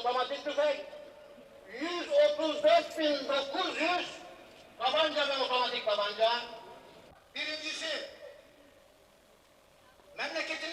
otomatik tüfek, 134.900 tabanca ve otomatik tabanca. Birincisi, memleketinizde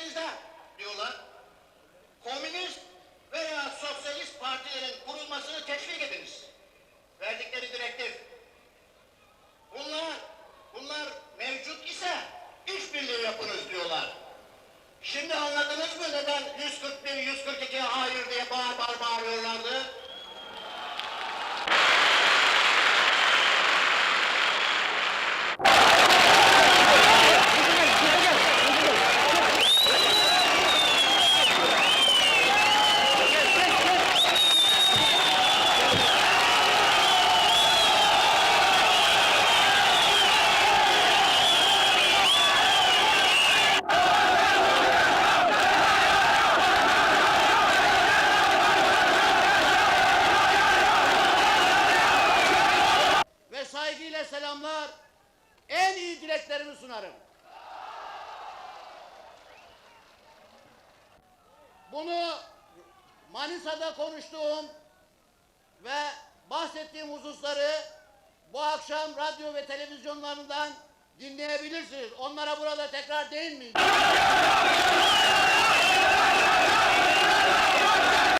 selamlar, en iyi dileklerimi sunarım. Bunu Manisa'da konuştuğum ve bahsettiğim hususları bu akşam radyo ve televizyonlarından dinleyebilirsiniz. Onlara burada tekrar değinmeyeceğim.